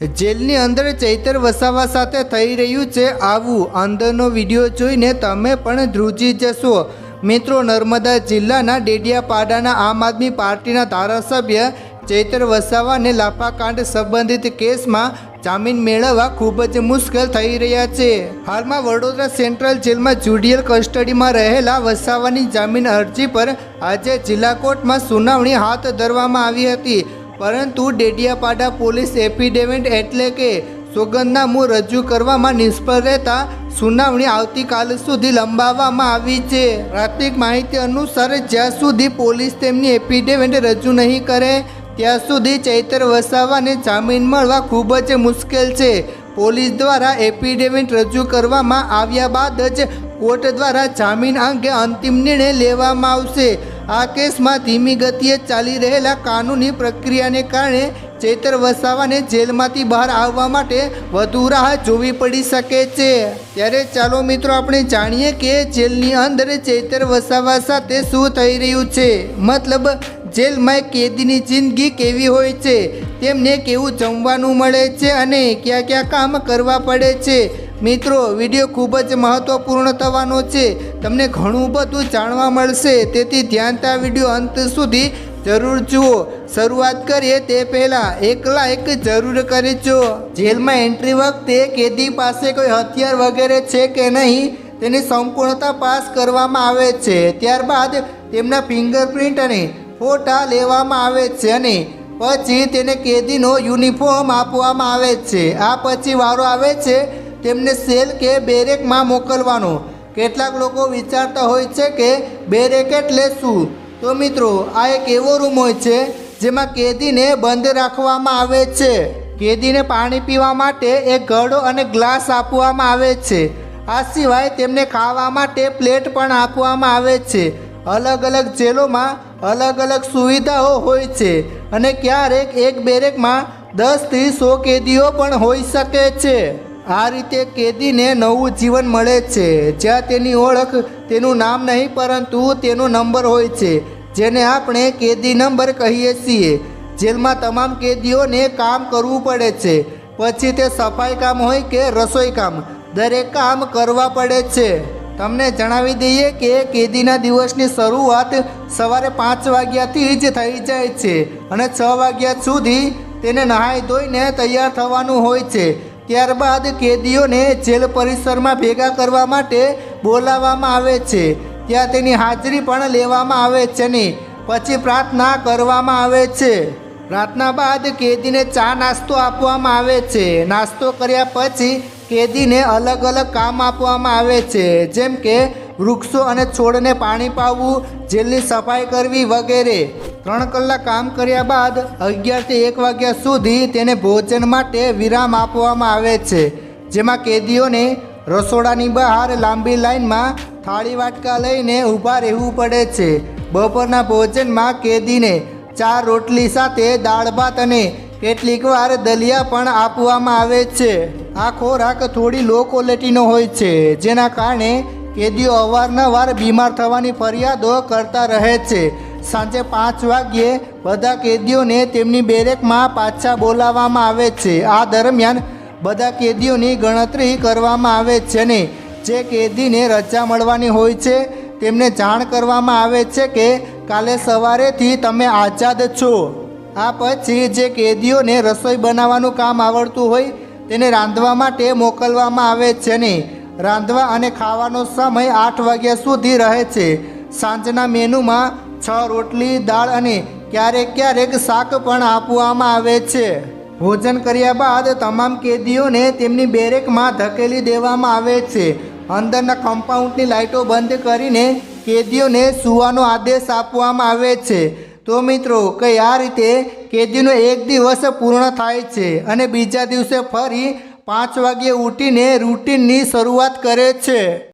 જેલની અંદર ચૈતર વસાવા સાથે થઈ રહ્યું છે આવું અંદરનો વીડિયો જોઈને તમે પણ ધ્રુજી જશો. મિત્રો, નર્મદા જિલ્લાના ડેડિયાપાડાના આમ આદમી પાર્ટીના ધારાસભ્ય ચૈતર વસાવાને લાફાકાંડ સંબંધિત કેસમાં જામીન મેળવવા ખૂબ જ મુશ્કેલ થઈ રહ્યા છે. હાલમાં વડોદરા સેન્ટ્રલ જેલમાં જ્યુડિયલ કસ્ટડીમાં રહેલા વસાવાની જામીન અરજી પર આજે જિલ્લા કોર્ટમાં સુનાવણી હાથ ધરવામાં આવી હતી. પરંતુ ડેડિયાપાડા પોલીસ એફિડેવિટ એટલે કે સોગંદનામું રજૂ કરવામાં નિષ્ફળ રહેતા સુનાવણી આવતીકાલ સુધી લંબાવવામાં આવી છે. પ્રાથમિક માહિતી અનુસાર જ્યાં સુધી પોલીસ તેમની એફિડેવિટ રજૂ નહીં કરે, ત્યાં સુધી ચૈતર વસાવાને જામીન મળવા ખૂબ જ મુશ્કેલ છે. પોલીસ દ્વારા એફિડેવિટ રજૂ કરવામાં આવ્યા બાદ જ કોર્ટ દ્વારા જામીન અંગે અંતિમ નિર્ણય લેવામાં આવશે. આ કેસમાં ધીમી ગતિએ ચાલી રહેલા કાનૂની પ્રક્રિયાને કારણે ચેતર વસાવાને જેલમાંથી બહાર આવવા માટે વધુ રાહ જોવી પડી શકે છે. ત્યારે ચાલો મિત્રો, આપણે જાણીએ કે જેલની અંદર ચેતર વસાવા સાથે શું થઈ રહ્યું છે. મતલબ, જેલમાં કેદીની જિંદગી કેવી હોય છે? તેમને કેવું જમવાનું મળે છે અને કયા કયા કામ કરવા પડે છે? મિત્રો વીડિયો ખૂબ જ મહત્વપૂર્ણ થવાનો છે. તમને ઘણું બધું જાણવા મળશે. તેથી ધ્યાનતા વીડિયો અંત સુધી જરૂર જુઓ. શરૂઆત કરીએ તે પહેલાં એક લાઈક જરૂર જુઓ જેલમાં એન્ટ્રી વખતે કેદી પાસે કોઈ હથિયાર વગેરે છે કે નહીં, તેની સંપૂર્ણતા પાસ કરવામાં આવે છે. ત્યારબાદ તેમના ફિંગરપ્રિન્ટ અને ફોટા લેવામાં આવે છે અને પછી તેને કેદીનો યુનિફોર્મ આપવામાં આવે છે. આ પછી વારો આવે છે. તેમને સેલ કે બેરેકમાં મોકલવાનો. કેટલાક લોકો વિચારતા હોય છે કે બેરેક એટલે શું? તો મિત્રો, આ એક એવો રૂમ હોય છે જેમાં કેદીને બંધ રાખવામાં આવે છે. કેદીને પાણી પીવા માટે એક ઘડો અને ગ્લાસ આપવામાં આવે છે. આ સિવાય તેમને ખાવા માટે પ્લેટ પણ આપવામાં આવે છે. અલગ અલગ જેલોમાં અલગ અલગ સુવિધાઓ હોય છે અને ક્યારેક એક બેરેકમાં દસથી સો કેદીઓ પણ હોઈ શકે છે. આ રીતે કેદીને નવું જીવન મળે છે. જ્યાં તેની ઓળખ તેનું નામ નહીં, પરંતુ તેનો નંબર હોય છે, જેને આપણે કેદી નંબર કહીએ છીએ. જેલમાં તમામ કેદીઓને કામ કરવું પડે છે. પછી તે સફાઈ કામ હોય કે રસોઈ કામ, દરેક કામ કરવા પડે છે. તમને જણાવી દઈએ કે કેદીના દિવસની શરૂઆત સવારે પાંચ વાગ્યાથી જ થઈ જાય છે અને છ વાગ્યા સુધી તેને નહાઈ ધોઈને તૈયાર થવાનું હોય છે. ત્યારબાદ કેદીઓને જેલ પરિસરમાં ભેગા કરવા માટે બોલાવવામાં આવે છે. ત્યાં તેની હાજરી પણ લેવામાં આવે છે ને. પછી પ્રાર્થના કરવામાં આવે છે. પ્રાર્થના બાદ કેદીને ચા નાસ્તો આપવામાં આવે છે. નાસ્તો કર્યા પછી કેદીને અલગ અલગ કામ આપવામાં આવે છે. જેમ કે વૃક્ષો અને છોડને પાણી પાવવું જેલની સફાઈ કરવી વગેરે. ત્રણ કલાક કામ કર્યા બાદ અગિયારથી એક વાગ્યા સુધી તેને ભોજન માટે વિરામ આપવામાં આવે છે. જેમાં કેદીઓને રસોડાની બહાર લાંબી લાઈનમાં થાળી વાટકા લઈને ઊભા રહેવું પડે છે. બપોરના ભોજનમાં કેદીને ચાર રોટલી સાથે દાળ ભાત અને કેટલીક વાર દલિયા પણ આપવામાં આવે છે. આ ખોરાક થોડી લો ક્વોલિટીનો હોય છે, જેના કારણે કેદીઓ અવારનવાર બીમાર થવાની ફરિયાદો કરતા રહે છે. સાંજે પાંચ વાગ્યે બધા કેદીઓને તેમની બેરેકમાં પાછા બોલાવવામાં આવે છે. આ દરમિયાન બધા કેદીઓની ગણતરી કરવામાં આવે છે ને જે કેદીને રજા મળવાની હોય છે તેમને જાણ કરવામાં આવે છે કે કાલે સવારેથી તમે આઝાદ છો. આ પછી જે કેદીઓને રસોઈ બનાવવાનું કામ આવડતું હોય તેને રાંધવા માટે મોકલવામાં આવે છે ને રાંધવા અને ખાવાનો સમય આઠ વાગ્યા સુધી રહે છે. સાંજના મેનુમાં છ રોટલી, દાળ અને ક્યારેક ક્યારેક શાક પણ આપવામાં આવે છે. ભોજન કર્યા બાદ તમામ કેદીઓને તેમની બેરેકમાં ધકેલી દેવામાં આવે છે. અંદરના કમ્પાઉન્ડની લાઇટો બંધ કરીને કેદીઓને સૂવાનો આદેશ આપવામાં આવે છે. તો મિત્રો, કઈ આ રીતે કેદીનો એક દિવસ પૂર્ણ થાય છે અને બીજા દિવસે ફરી પાંચ વાગ્યે ઉઠીને રૂટીનની શરૂઆત કરે છે.